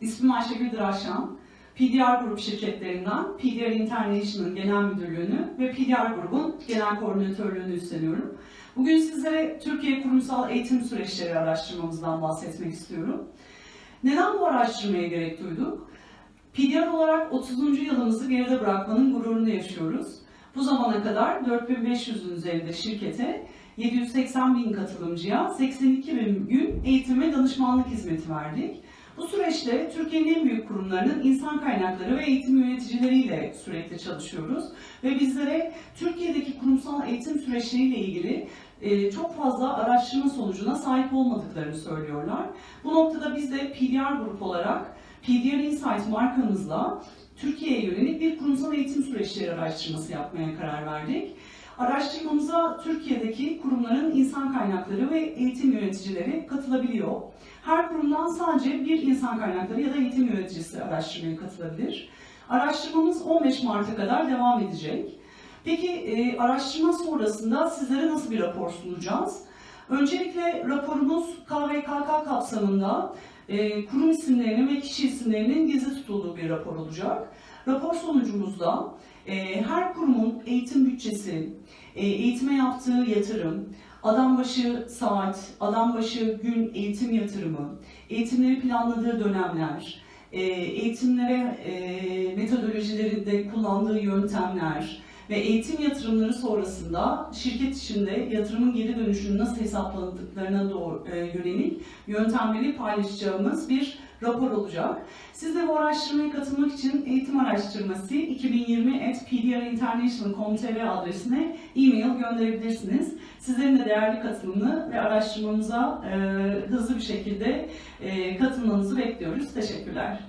İsmim Ayşegül Draşan. PDR Grup şirketlerinden PDR International Genel Müdürlüğünü ve PDR Grubun Genel Koordinatörlüğünü üstleniyorum. Bugün sizlere Türkiye Kurumsal Eğitim Süreçleri araştırmamızdan bahsetmek istiyorum. Neden bu araştırmaya gerek duyduk? PDR olarak 30. yılımızı geride bırakmanın gururunu yaşıyoruz. Bu zamana kadar 4500'ün üzerinde şirkete 780 bin katılımcıya 82 bin gün eğitim ve danışmanlık hizmeti verdik. Bu süreçte Türkiye'nin en büyük kurumlarının insan kaynakları ve eğitim yöneticileriyle sürekli çalışıyoruz. Ve bizlere Türkiye'deki kurumsal eğitim süreçleriyle ilgili e, çok fazla araştırma sonucuna sahip olmadıklarını söylüyorlar. Bu noktada biz de PDR grup olarak PDR Insight markamızla Türkiye'ye yönelik bir kurumsal eğitim süreçleri araştırması yapmaya karar verdik. Araştırmamıza Türkiye'deki kurumların insan kaynakları ve eğitim yöneticileri katılabiliyor. Her kurumdan sadece bir insan kaynakları ya da eğitim yöneticisi araştırmaya katılabilir. Araştırmamız 15 Mart'a kadar devam edecek. Peki e, araştırma sonrasında sizlere nasıl bir rapor sunacağız? Öncelikle raporumuz KVKK kapsamında e, kurum isimlerinin ve kişi isimlerinin gizli tutulduğu bir rapor olacak. Rapor sonucumuzda e, her kurumun eğitim bütçesi, e, eğitime yaptığı yatırım, adam başı saat, adam başı gün eğitim yatırımı, eğitimleri planladığı dönemler, e, eğitimlere e, metodolojilerinde kullandığı yöntemler ve eğitim yatırımları sonrasında şirket içinde yatırımın geri dönüşünün nasıl hesaplandıklarına doğru e, yönelik yöntemleri paylaşacağımız bir rapor olacak. Siz de bu araştırmaya katılmak için eğitim araştırması 2020 at pdrinternational.com.tr adresine e-mail gönderebilirsiniz. Sizlerin de değerli katılımını ve araştırmamıza e, hızlı bir şekilde e, katılmanızı bekliyoruz. Teşekkürler.